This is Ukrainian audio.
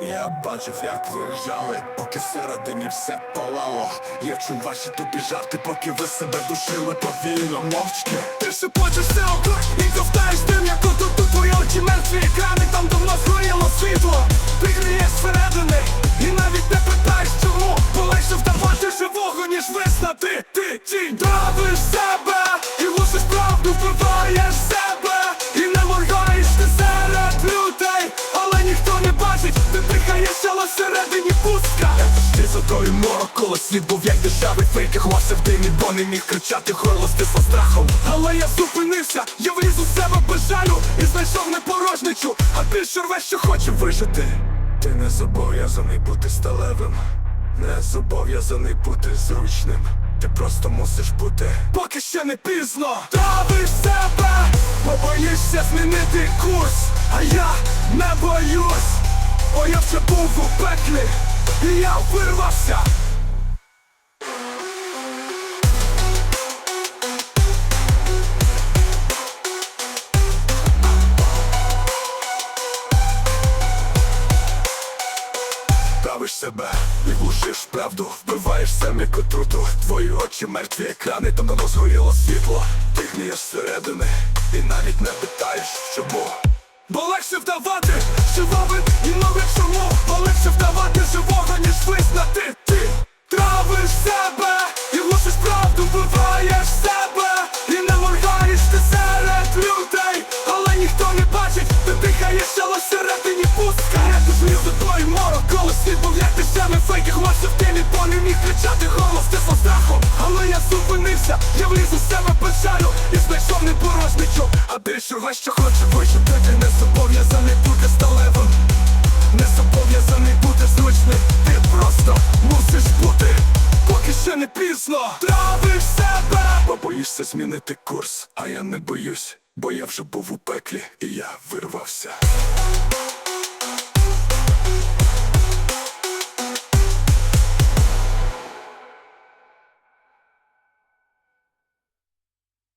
Я бачив, як ви поки всередині все палало. Я чув ваші тупі жарти, поки ви себе душили повільно, мовчки. Ти шепочеш Тою морок, коли світ був як дешевий фейк, я ховався в димі, бо не міг кричати, горло стисло страхом. Але я зупинився, я вліз у себе без жалю і знайшов непорожничу, а більше рве, що хоче вижити. Ти не зобов'язаний бути сталевим, не зобов'язаний бути зручним. Ти просто мусиш бути, поки ще не пізно. Травиш себе, бо боїшся змінити курс, а я не боюсь, бо я вже був у пеклі, і я вирвався. Правиш себе і глушиш правду, вбиваєш себе як отруту Твої очі мертві екрани, там давно згоріло світло. Ти гнієш зсередини і навіть не питаєш чому. Бо легше вдавати і нове чому Бо легше вдавати живого, ніж визнати. Ти травиш себе і глушиш правду, вбиваєш себе. І не моргаєш ти серед людей Але ніхто не бачить, ти дихаєш, але всередині пустка тут жив до твої морок, коли світ був як дешевий фейк Я ховався в не міг кричати голос тисло страхом Але я зупинився, я вліз у себе без І знайшов непорожничок. А більше рве, що хоче вижити Ти не зобов'язаний бути сталевим Не зобов'язаний бути зручним Ти просто мусиш бути. Поки ще не пізно. Травиш себе. Бо боїшся змінити курс. А я не боюсь, бо я вже був у пеклі І я вирвався